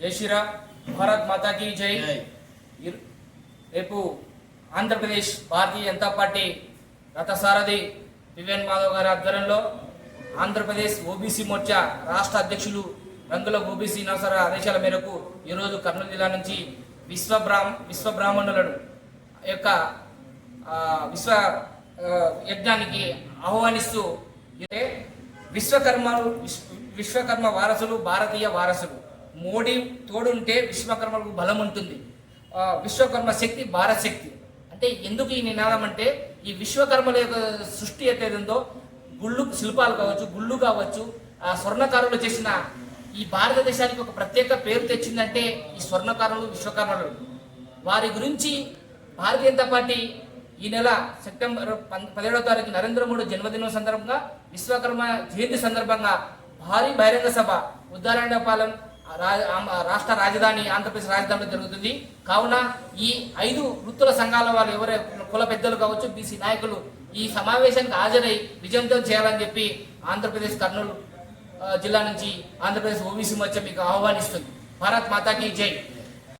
జై శ్రీరామ్ భారత్ మాతాకి జై. రేపు ఆంధ్రప్రదేశ్ భారతీయ జనతా పార్టీ రథసారథి వివేన్ మాధవ్ గారి ఆధ్వర్యంలో ఆంధ్రప్రదేశ్ ఓబీసీ మోర్చా రాష్ట్ర అధ్యక్షులు రంగుల ఓబీసీ నవసర ఆదేశాల మేరకు ఈరోజు కర్నూలు జిల్లా నుంచి విశ్వబ్రాహ్మ విశ్వబ్రాహ్మణులను యొక్క ఆ, విశ్వ ఆ, యజ్ఞానికి ఆహ్వానిస్తూ ఇదే విశ్వకర్మ విశ్వ- విశ్వకర్మ వారసులు భారతీయ వారసులు. మోడీ తోడుంటే విశ్వకర్మలకు బలం ఉంటుంది. విశ్వకర్మ శక్తి భారత్ శక్తి. అంటే ఎందుకు ఈ నినాదం అంటే ఈ విశ్వకర్మల యొక్క సృష్టి అయితే ఉందో గుళ్ళు శిల్పాలు కావచ్చు గుళ్ళు కావచ్చు ఆ స్వర్ణకారులు చేసిన ఈ భారతదేశానికి ఒక ప్రత్యేక పేరు తెచ్చిందంటే ఈ స్వర్ణకారులు విశ్వకర్మలు. వారి గురించి భారతీయ జనతా పార్టీ ఈ నెల సెప్టెంబర్ పదిహేడవ తారీఖు నరేంద్ర మోడీ జన్మదినం సందర్భంగా విశ్వకర్మ జయంతి సందర్భంగా భారీ బహిరంగ సభ ఉద్దారాయణపాలెం రాష్ట్ర రాజధాని ఆంధ్రప్రదేశ్ రాజధానిలో జరుగుతుంది. కావున ఈ ఐదు వృత్తుల సంఘాల వాళ్ళు ఎవరే కుల పెద్దలు కావచ్చు బీసీ నాయకులు ఈ సమావేశానికి హాజరై విజయవంతం చేయాలని చెప్పి ఆంధ్రప్రదేశ్ కర్నూలు జిల్లా నుంచి ఆంధ్రప్రదేశ్ ఓబీసీ మధ్య మీకు ఆహ్వానిస్తుంది. భారత్ మాతాకి జై.